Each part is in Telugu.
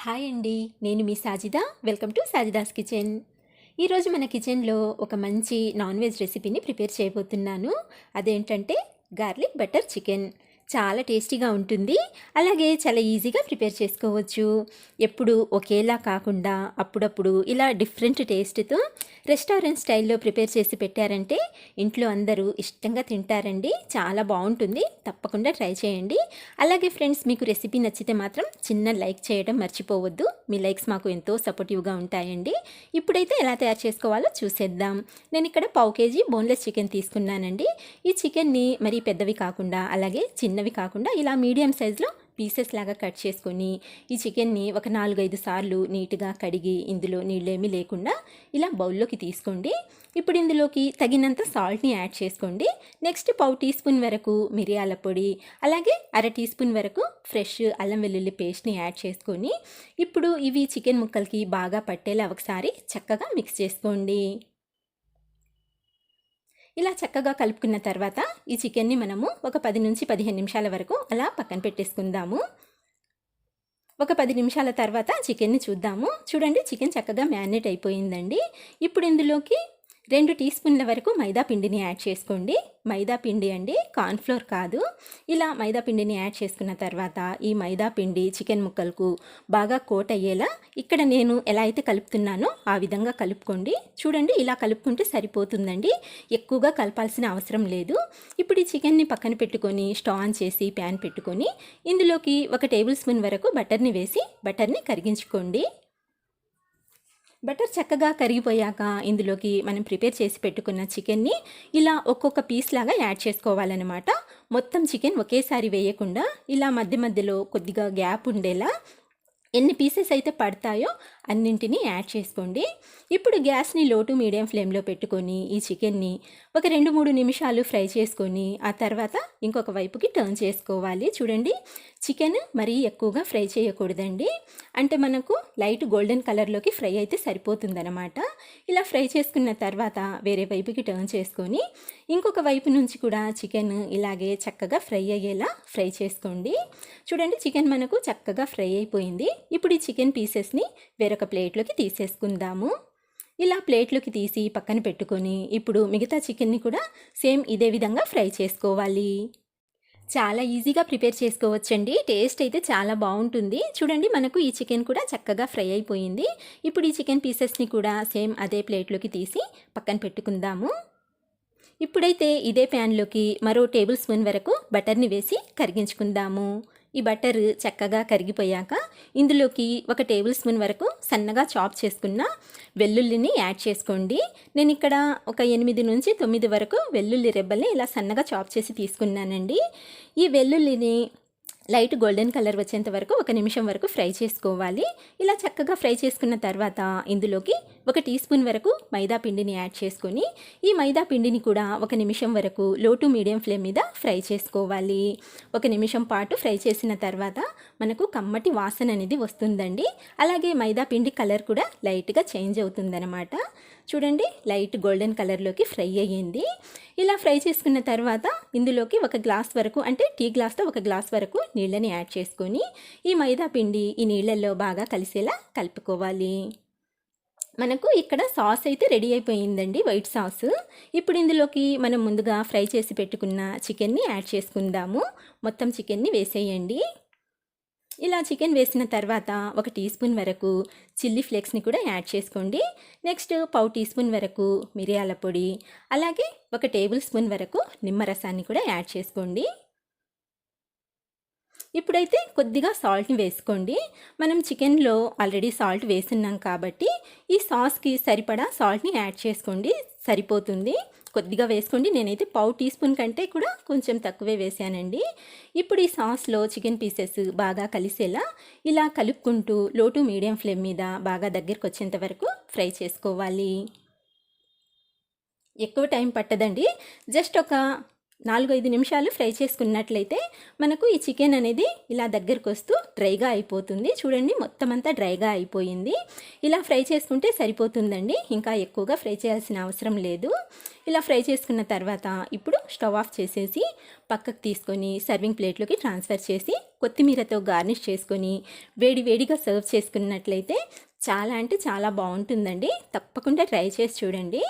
హాయ్ అండి నేను మీ Sajida. Welcome to Sajida's kitchen. ఈరోజు మన కిచెన్లో ఒక మంచి నాన్ వెజ్ రెసిపీని ప్రిపేర్ చేయబోతున్నాను. అదేంటంటే గార్లిక్ బటర్ చికెన్. చాలా టేస్టీగా ఉంటుంది. అలాగే చాలా ఈజీగా ప్రిపేర్ చేసుకోవచ్చు. ఎప్పుడు ఒకేలా కాకుండా అప్పుడప్పుడు ఇలా డిఫరెంట్ టేస్ట్తో రెస్టారెంట్ స్టైల్లో ప్రిపేర్ చేసి పెట్టారంటే ఇంట్లో అందరూ ఇష్టంగా తింటారండి. చాలా బాగుంటుంది. తప్పకుండా ట్రై చేయండి. అలాగే ఫ్రెండ్స్ మీకు రెసిపీ నచ్చితే మాత్రం చిన్న లైక్ చేయడం మర్చిపోవద్దు. మీ లైక్స్ మాకు ఎంతో సపోర్టివ్గా ఉంటాయండి. ఇప్పుడైతే ఎలా తయారు చేసుకోవాలో చూసేద్దాం. నేను ఇక్కడ పావు కేజీ బోన్లెస్ చికెన్ తీసుకున్నానండి. ఈ చికెన్ని మరీ పెద్దవి కాకుండా అలాగే చిన్న చిన్నవి కాకుండా ఇలా మీడియం సైజులో పీసెస్ లాగా కట్ చేసుకొని ఈ చికెన్ని ఒక నాలుగైదు సార్లు నీట్గా కడిగి ఇందులో నీళ్ళేమీ లేకుండా ఇలా బౌల్లోకి తీసుకోండి. ఇప్పుడు ఇందులోకి తగినంత సాల్ట్ని యాడ్ చేసుకోండి. నెక్స్ట్ పావు టీ స్పూన్ వరకు మిరియాల పొడి అలాగే అర టీ స్పూన్ వరకు ఫ్రెష్ అల్లం వెల్లుల్లి పేస్ట్ని యాడ్ చేసుకొని ఇప్పుడు ఇవి చికెన్ ముక్కలకి బాగా పట్టేలా ఒకసారి చక్కగా మిక్స్ చేసుకోండి. ఇలా చక్కగా కలుపుకున్న తర్వాత ఈ చికెన్ని మనము ఒక పది నుంచి పదిహేను నిమిషాల వరకు అలా పక్కన పెట్టేసుకుందాము. ఒక పది నిమిషాల తర్వాత చికెన్ని చూద్దాము. చూడండి చికెన్ చక్కగా మ్యారినేట్ అయిపోయిందండి. ఇప్పుడు ఇందులోకి రెండు టీ స్పూన్ల వరకు మైదా పిండిని యాడ్ చేసుకోండి. మైదా పిండి అండి కార్న్ఫ్లోర్ కాదు. ఇలా మైదా పిండిని యాడ్ చేసుకున్న తర్వాత ఈ మైదా పిండి చికెన్ ముక్కలకు బాగా కోట్ అయ్యేలా ఇక్కడ నేను ఎలా అయితే కలుపుతున్నానో ఆ విధంగా కలుపుకోండి. చూడండి ఇలా కలుపుకుంటే సరిపోతుందండి. ఎక్కువగా కలపాల్సిన అవసరం లేదు. ఇప్పుడు ఈ చికెన్ని పక్కన పెట్టుకొని స్టవ్ ఆన్ చేసి ప్యాన్ పెట్టుకొని ఇందులోకి ఒక టేబుల్ స్పూన్ వరకు బటర్ని వేసి బటర్ని కరిగించుకోండి. బటర్ చక్కగా కరిగిపోయాక ఇందులోకి మనం ప్రిపేర్ చేసి పెట్టుకున్న చికెన్ని ఇలా ఒక్కొక్క పీస్ లాగా యాడ్ చేసుకోవాలన్నమాట. మొత్తం చికెన్ ఒకేసారి వేయకుండా ఇలా మధ్య మధ్యలో కొద్దిగా గ్యాప్ ఉండేలా ఎన్ని పీసెస్ అయితే పడతాయో అన్నింటినీ యాడ్ చేసుకోండి. ఇప్పుడు గ్యాస్ని లోటు మీడియం ఫ్లేమ్లో పెట్టుకొని ఈ చికెన్ని ఒక రెండు మూడు నిమిషాలు ఫ్రై చేసుకొని ఆ తర్వాత ఇంకొక వైపుకి టర్న్ చేసుకోవాలి. చూడండి చికెన్ మరీ ఎక్కువగా ఫ్రై చేయకూడదండి. అంటే మనకు లైట్ గోల్డెన్ కలర్లోకి ఫ్రై అయితే సరిపోతుందన్నమాట. ఇలా ఫ్రై చేసుకున్న తర్వాత వేరే వైపుకి టర్న్ చేసుకొని ఇంకొక వైపు నుంచి కూడా చికెన్ ఇలాగే చక్కగా ఫ్రై అయ్యేలా ఫ్రై చేసుకోండి. చూడండి చికెన్ మనకు చక్కగా ఫ్రై అయిపోయింది. ఇప్పుడు ఈ చికెన్ పీసెస్ని వేరొక వేరొక ప్లేట్లోకి తీసేసుకుందాము. ఇలా ప్లేట్లోకి తీసి పక్కన పెట్టుకొని ఇప్పుడు మిగతా చికెన్ని కూడా సేమ్ ఇదే విధంగా ఫ్రై చేసుకోవాలి. చాలా ఈజీగా ప్రిపేర్ చేసుకోవచ్చండి. టేస్ట్ అయితే చాలా బాగుంటుంది. చూడండి మనకు ఈ చికెన్ కూడా చక్కగా ఫ్రై అయిపోయింది. ఇప్పుడు ఈ చికెన్ పీసెస్ని కూడా సేమ్ అదే ప్లేట్లోకి తీసి పక్కన పెట్టుకుందాము. ఇప్పుడైతే ఇదే ప్యాన్లోకి మరో టేబుల్ స్పూన్ వరకు బటర్ని వేసి కరిగించుకుందాము. ఈ బటర్ చక్కగా కరిగిపోయాక ఇందులోకి ఒక టేబుల్ స్పూన్ వరకు సన్నగా చాప్ చేసుకున్న వెల్లుల్లిని యాడ్ చేసుకోండి. నేను ఇక్కడ ఒక ఎనిమిది నుంచి తొమ్మిది వరకు వెల్లుల్లి రెబ్బల్ని ఇలా సన్నగా చాప్ చేసి తీసుకున్నానండి. ఈ వెల్లుల్లిని లైట్ గోల్డెన్ కలర్ వచ్చేంత వరకు ఒక నిమిషం వరకు ఫ్రై చేసుకోవాలి. ఇలా చక్కగా ఫ్రై చేసుకున్న తర్వాత ఇందులోకి ఒక టీ స్పూన్ వరకు మైదా పిండిని యాడ్ చేసుకొని ఈ మైదా పిండిని కూడా ఒక నిమిషం వరకు లో టు మీడియం ఫ్లేమ్ మీద ఫ్రై చేసుకోవాలి. ఒక నిమిషం పాటు ఫ్రై చేసిన తర్వాత మనకు కమ్మటి వాసన అనేది వస్తుందండి. అలాగే మైదా పిండి కలర్ కూడా లైట్గా చేంజ్ అవుతుందన్నమాట. చూడండి లైట్ గోల్డెన్ కలర్లోకి ఫ్రై అయ్యింది. ఇలా ఫ్రై చేసుకున్న తర్వాత ఇందులోకి ఒక గ్లాస్ వరకు అంటే టీ గ్లాస్తో ఒక గ్లాస్ వరకు నీళ్ళని యాడ్ చేసుకొని ఈ మైదా పిండి ఈ నీళ్ళల్లో బాగా కలిసేలా కలుపుకోవాలి. మనకు ఇక్కడ సాస్ అయితే రెడీ అయిపోయిందండి వైట్ సాస్. ఇప్పుడు ఇందులోకి మనం ముందుగా ఫ్రై చేసి పెట్టుకున్న చికెన్ని యాడ్ చేసుకుందాము. మొత్తం చికెన్ని వేసేయండి. ఇలా చికెన్ వేసిన తర్వాత ఒక టీ స్పూన్ వరకు చిల్లీ ఫ్లేక్స్ని కూడా యాడ్ చేసుకోండి. నెక్స్ట్ పావు టీ స్పూన్ వరకు మిరియాల పొడి అలాగే ఒక టేబుల్ స్పూన్ వరకు నిమ్మరసాన్ని కూడా యాడ్ చేసుకోండి. ఇప్పుడైతే కొద్దిగా సాల్ట్ని వేసుకోండి. మనం చికెన్లో ఆల్రెడీ సాల్ట్ వేసున్నాం కాబట్టి ఈ సాస్కి సరిపడా సాల్ట్ని యాడ్ చేసుకోండి. సరిపోతుంది. కొద్దిగా వేసుకోండి. నేనైతే పావు టీ స్పూన్ కంటే కూడా కొంచెం తక్కువే వేసానండి. ఇప్పుడు ఈ సాస్లో చికెన్ పీసెస్ బాగా కలిసేలా ఇలా కలుపుకుంటూ లో టు మీడియం ఫ్లేమ్ మీద బాగా దగ్గరికి వచ్చేంత వరకు ఫ్రై చేసుకోవాలి. ఎక్కువ టైం పట్టదండి. జస్ట్ ఒక నాలుగైదు నిమిషాలు ఫ్రై చేసుకున్నట్లయితే మనకు ఈ చికెన్ అనేది ఇలా దగ్గరకు వస్తూ డ్రైగా అయిపోతుంది. చూడండి మొత్తం అంతా డ్రైగా అయిపోయింది. ఇలా ఫ్రై చేసుకుంటే సరిపోతుందండి. ఇంకా ఎక్కువగా ఫ్రై చేయాల్సిన అవసరం లేదు. ఇలా ఫ్రై చేసుకున్న తర్వాత ఇప్పుడు స్టవ్ ఆఫ్ చేసేసి పక్కకు తీసుకొని సర్వింగ్ ప్లేట్లోకి ట్రాన్స్ఫర్ చేసి కొత్తిమీరతో గార్నిష్ చేసుకొని వేడి వేడిగా సర్వ్ చేసుకున్నట్లయితే చాలా అంటే చాలా బాగుంటుందండి. తప్పకుండా ట్రై చేసి చూడండి.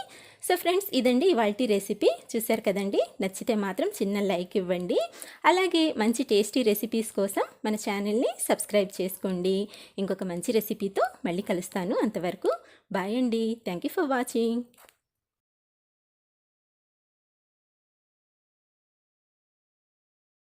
సో ఫ్రెండ్స్ ఇదండి ఇవాళ రెసిపీ. చూసారు కదండి? నచ్చితే మాత్రం చిన్న లైక్ ఇవ్వండి. అలాగే మంచి టేస్టీ రెసిపీస్ కోసం మన ఛానల్ని సబ్స్క్రైబ్ చేసుకోండి. ఇంకొక మంచి రెసిపీతో మళ్ళీ కలుస్తాను అంతవరకు. బాయ్ అండి. Thank you for watching.